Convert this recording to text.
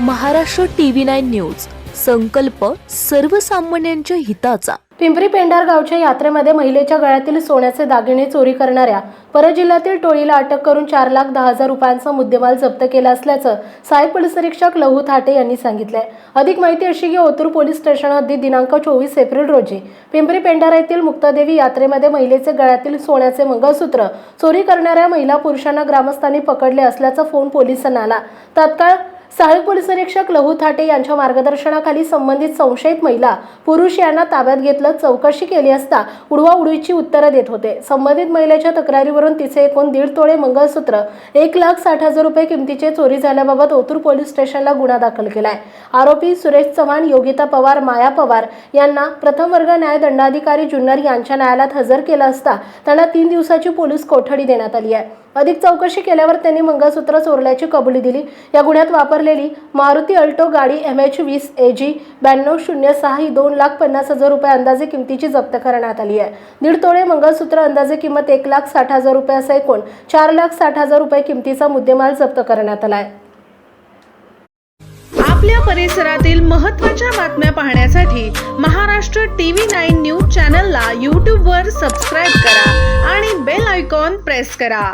Maharashtra TV nine news. संकल्प सर्वसामान्यांच्या हिताचा. पिंपरी पेंढार गावच्या यात्रेमध्ये महिलेच्या गळ्यातील सोन्याचे दागिने चोरी करणाऱ्या परजिल्ह्यातील टोळीला अटक करून चार लाख दहा हजार रुपयांचा मुद्देमाल जप्त केला असल्याचं सहाय्यक पोलीस निरीक्षक लहू थाटे यांनी सांगितलंय. अधिक माहिती अशी की ओतूर पोलीस स्टेशन हद्दी दिनांक चोवीस एप्रिल रोजी पिंपरी पेंढारा येथील मुक्तादेवी यात्रेमध्ये महिलेचे गळ्यातील सोन्याचे मंगळसूत्र चोरी करणाऱ्या महिला पुरुषांना ग्रामस्थांनी पकडले असल्याचा फोन पोलिसांना आला. तत्काळ सहाय्यक पोलीस निरीक्षक लहू थाटे यांच्या मार्गदर्शनाखाली संबंधित संशयित महिला पुरुष यांना ताब्यात घेतलं चौकशी केली असता उडवा उडवीची उत्तरं देत होते. संबंधित महिलेच्या तक्रारीवरून तिचे एकूण दीड तोळे मंगळसूत्र एक लाख साठ हजार रुपये किमतीचे चोरी झाल्याबाबत ओतूर पोलीस स्टेशनला गुन्हा दाखल केलाय. आरोपी सुरेश चव्हाण योगिता पवार माया पवार यांना प्रथम वर्ग न्याय दंडाधिकारी जुन्नर यांच्या न्यायालयात हजर केलं असता त्यांना तीन दिवसाची पोलीस कोठडी देण्यात आली आहे. अधिक चौकशी केल्यावर त्यांनी मंगळसूत्र चोरल्याची कबुली दिली. या गुन्ह्यात वापरलेली मारुती अल्टो गाडी एम एच वीस ए जी ब्याण्णव शून्य सहा ही दोन लाख पन्नास हजार रुपये अंदाजे किमतीची जप्त करण्यात आली आहे. दीड तोळे मंगळसूत्र अंदाजे किंमत एक लाख साठ हजार रुपये असा एकूण चार लाख साठ हजार रुपये किमतीचा मुद्देमाल जप्त करण्यात आला आहे. आपल्या परिसरातील महत्त्वाच्या बातम्या पाहण्यासाठी महाराष्ट्र टीव्ही नाईन न्यूज चॅनलला यूट्यूबवर सबस्क्राईब करा आणि बेल आयकॉन प्रेस करा.